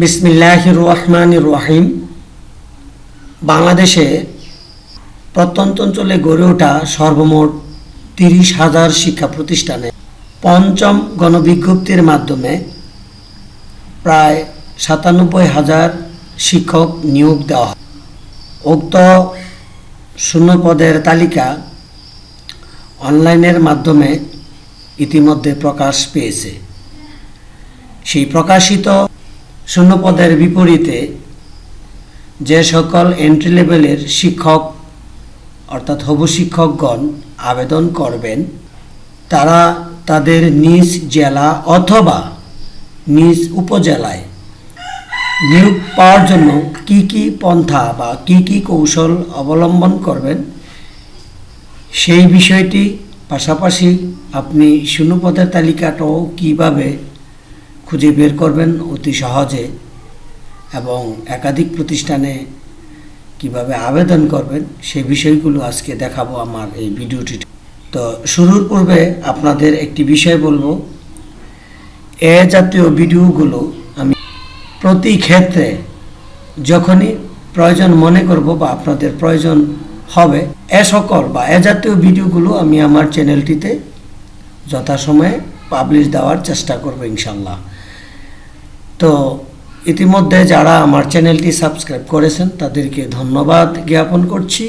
বিসমিল্লাহ রহমান রহিম। বাংলাদেশে প্রত্যন্ত অঞ্চলে গড়ে ওঠা সর্বমোট তিরিশ হাজার শিক্ষা প্রতিষ্ঠানে পঞ্চম গণবিজ্ঞপ্তির মাধ্যমে প্রায় সাতানব্বই হাজার শিক্ষক নিয়োগ দেওয়া হয়। উক্ত শূন্য পদের তালিকা অনলাইনের মাধ্যমে ইতিমধ্যে প্রকাশ পেয়েছে। সেই প্রকাশিত শূন্যপদের বিপরীতে যে সকল এন্ট্রি লেভেলের শিক্ষক, অর্থাৎ হবু শিক্ষকগণ আবেদন করবেন, তারা তাদের নিজ জেলা অথবা নিজ উপজেলায় নিয়োগ পাওয়ার জন্য কি কি পন্থা বা কি কি কৌশল অবলম্বন করবেন, সেই বিষয়টি পাশাপাশি আপনি শূন্যপদের তালিকাটাও কীভাবে খুঁজে বের করবেন অতি সহজে এবং একাধিক প্রতিষ্ঠানে কীভাবে আবেদন করবেন সেই বিষয়গুলো আজকে দেখাবো আমার এই ভিডিওটি। তো শুরুর পূর্বে আপনাদের একটি বিষয় বলব। এ জাতীয় ভিডিওগুলো আমি প্রতি ক্ষেত্রে যখনই প্রয়োজন মনে করব বা আপনাদের প্রয়োজন হবে, এ সকল বা এ জাতীয় ভিডিওগুলো আমি আমার চ্যানেলটিতে যথাসময়ে পাবলিশ দেওয়ার চেষ্টা করব ইনশাল্লাহ তো ইতিমধ্যে যারা আমার চ্যানেলটি সাবস্ক্রাইব করেছেন, তাদেরকে ধন্যবাদ জ্ঞাপন করছি।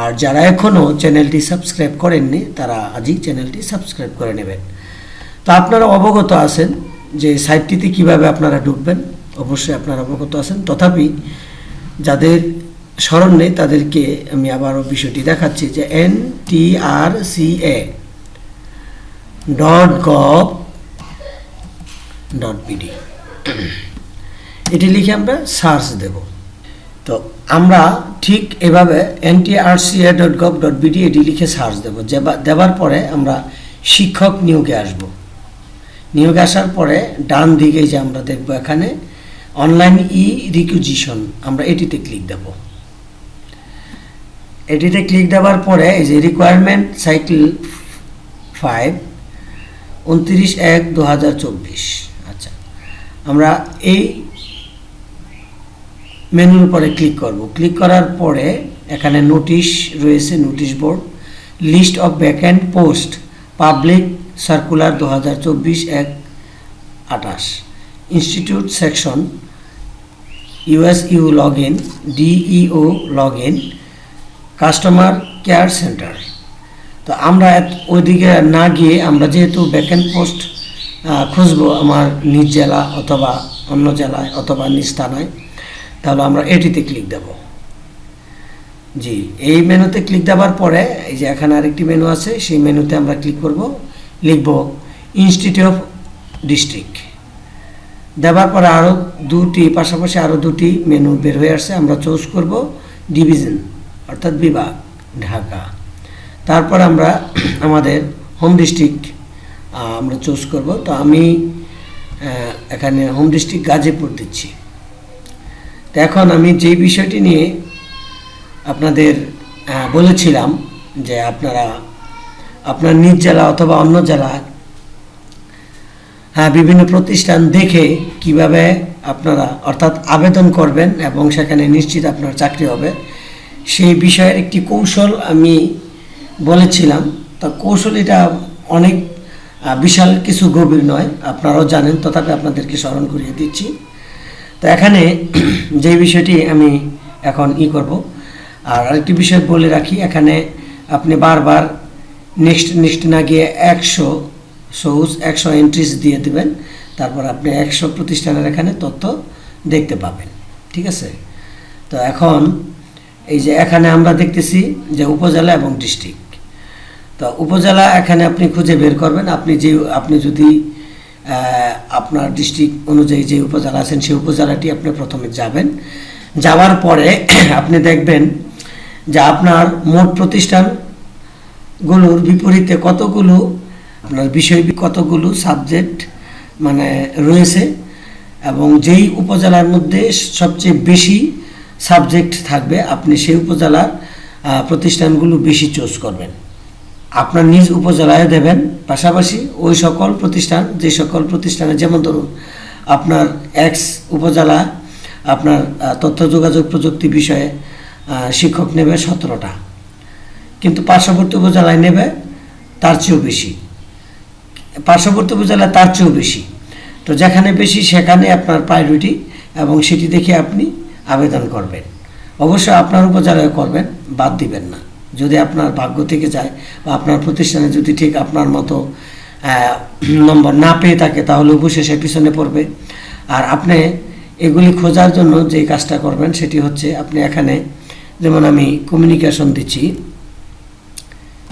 আর যারা এখনও চ্যানেলটি সাবস্ক্রাইব করেননি, তারা আজই চ্যানেলটি সাবস্ক্রাইব করে নেবেন। তো আপনারা অবগত আছেন যে সাইটটিতে কীভাবে আপনারা ঢুকবেন, অবশ্যই আপনারা অবগত আছেন। তথাপি যাদের স্মরণ নেই, তাদেরকে আমি আবারও বিষয়টি দেখাচ্ছি যে N T R C A dot gov dot BD এটি লিখে আমরা সার্চ দেব। তো আমরা ঠিক এভাবে NTRCA dot gov dot BD এটি লিখে সার্চ দেবো। দেওয়ার পরে আমরা শিক্ষক নিয়োগে আসব। নিয়োগে আসার পরে ডান দিকে যে আমরা দেখব এখানে অনলাইন ই রিকুজিশন আমরা এটিতে ক্লিক দেব। এটিতে ক্লিক দেওয়ার পরে এই যে রিকোয়ারমেন্ট সাইকেল ফাইভ উনত্রিশ এক দু হাজার চব্বিশ। আমরা এই মেনুর উপরে ক্লিক করব। ক্লিক করার পরে এখানে নোটিশ রয়েছে, notice board, list of vacant post, public circular দু হাজার চব্বিশ এক আঠাশ, institute section, USU log in DEO log in customer care centre. তো আমরা ওইদিকে না গিয়ে আমরা যেহেতু ভ্যাকেন্ট পোস্ট খুঁজবো আমার নিজ জেলা অথবা অন্য জেলায় অথবা নিজ থানায়। তাহলে আমরা এটিতে ক্লিক দেব। জি, এই মেনুতে ক্লিক দেওয়ার পরে এই যে এখানে আরেকটি মেনু আছে, সেই মেনুতে আমরা ক্লিক করব। লিখব ইনস্টিটিউট অফ ডিস্ট্রিক্ট দেওয়ার পরে আরও দুটি, পাশাপাশি আরও দুটি মেনু বের হয়ে আসছে, আমরা চুজ করব ডিভিশন অর্থাৎ বিভাগ, ঢাকা। তারপর আমরা আমাদের হোম ডিস্ট্রিক্ট আমরা চুজ করব। তো আমি এখানে হোম ডিস্ট্রিক্ট গাজীপুর দিচ্ছি। তো এখন আমি যেই বিষয়টি নিয়ে আপনাদের বলেছিলাম যে আপনারা, আপনার নিজ জেলা অথবা অন্য জেলা হ্যাঁ বিভিন্ন প্রতিষ্ঠান দেখে কীভাবে আপনারা অর্থাৎ আবেদন করবেন এবং সেখানে নিশ্চিত আপনার চাকরি হবে, সেই বিষয়ের একটি কৌশল আমি বলেছিলাম। তা কৌশল এটা অনেক বিশাল কিছু গভীর নয়, আপনারাও জানেন, তথাপি আপনাদেরকে স্মরণ করিয়ে দিচ্ছি। তো এখানে যে বিষয়টি আমি এখন ই করব, আর আরেকটি বিষয় বলে রাখি, এখানে আপনি বারবার নেক্সট নেক্সট না গিয়ে একশো সৌজ একশো এন্ট্রিজ দিয়ে দেবেন, তারপর আপনি একশো প্রতিষ্ঠানের এখানে তথ্য দেখতে পাবেন। ঠিক আছে? তো এখন এই যে এখানে আমরা দেখতেছি যে উপজেলা এবং ডিস্ট্রিক্ট তো উপজেলা এখানে আপনি খুঁজে বের করবেন। আপনি যে, আপনি যদি আপনার ডিস্ট্রিক্ট অনুযায়ী যে উপজেলা আছেন, সেই উপজেলাটি আপনি প্রথমে যাবেন। যাওয়ার পরে আপনি দেখবেন যে আপনার মোট প্রতিষ্ঠানগুলোর বিপরীতে কতগুলো, আপনার বিষয় কতগুলো সাবজেক্ট মানে রয়েছে এবং যেই উপজেলার মধ্যে সবচেয়ে বেশি সাবজেক্ট থাকবে, আপনি সেই উপজেলার প্রতিষ্ঠানগুলো বেশি চুজ করবেন। আপনার নিজ উপজেলায় দেবেন, পাশাপাশি ওই সকল প্রতিষ্ঠান, যে সকল প্রতিষ্ঠানে, যেমন ধরুন আপনার এক্স উপজেলা, আপনার তথ্য যোগাযোগ প্রযুক্তি বিষয়ে শিক্ষক নেবে সতেরোটা। কিন্তু পার্শ্ববর্তী উপজেলায় নেবে, তার চেয়েও বেশি। পার্শ্ববর্তী উপজেলায় তার চেয়েও বেশি। তো যেখানে বেশি, সেখানে আপনার প্রায়োরিটি এবং সেটি দেখে আপনি আবেদন করবেন। অবশ্যই আপনার উপজেলায় করবেন, বাদ দিবেন না। যদি আপনার ভাগ্য থেকে যায় বা আপনার প্রতিষ্ঠানে যদি ঠিক আপনার মতো নম্বর না পেয়ে থাকে, তাহলে অবশেষে পিছনে পড়বে। আর আপনি এগুলি খোঁজার জন্য যে কাজটা করবেন, সেটি হচ্ছে আপনি এখানে যেমন আমি কমিউনিকেশন দিচ্ছি।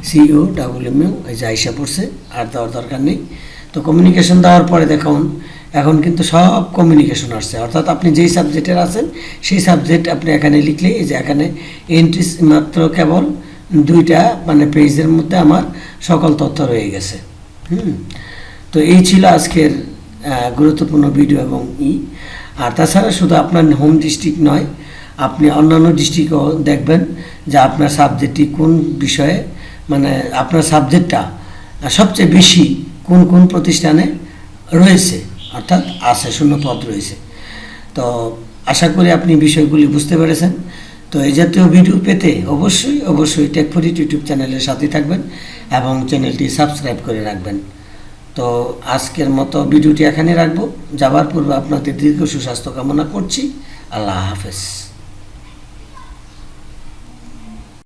সিইও ডাবল এম এই যে আইসা পড়ছে, আর দেওয়ার দরকার নেই। তো কমিউনিকেশন দেওয়ার পরে দেখুন, এখন কিন্তু সব কমিউনিকেশন আসছে। অর্থাৎ আপনি যেই সাবজেক্টের আছেন, সেই সাবজেক্ট আপনি এখানে লিখলে এই যে এখানে এন্ট্রিস মাত্র কেবল দুইটা মানে পেজের মধ্যে আমার সকল তথ্য রয়ে গেছে। হুম। তো এই ছিল আজকের গুরুত্বপূর্ণ ভিডিও এবং ই। আর তাছাড়া শুধু আপনার হোম ডিস্ট্রিক্ট নয়, আপনি অন্যান্য ডিস্ট্রিক্টও দেখবেন যে আপনার সাবজেক্টটি কোন বিষয়ে মানে আপনার সাবজেক্টটা সবচেয়ে বেশি কোন কোন প্রতিষ্ঠানে রয়েছে, অর্থাৎ আছে শূন্য পদ রয়েছে। তো আশা করি আপনি বিষয়গুলি বুঝতে পেরেছেন। তো এই জাতীয় ভিডিও পেতে অবশ্যই অবশ্যই টেকফরিট ইউটিউব চ্যানেলের সাথে থাকবেন এবং চ্যানেলটি সাবস্ক্রাইব করে রাখবেন। তো আজকের মতো ভিডিওটি এখানে রাখব। যাওয়ার পূর্বে আপনাদের দীর্ঘ সুস্বাস্থ্য কামনা করছি। আল্লাহ হাফেজ।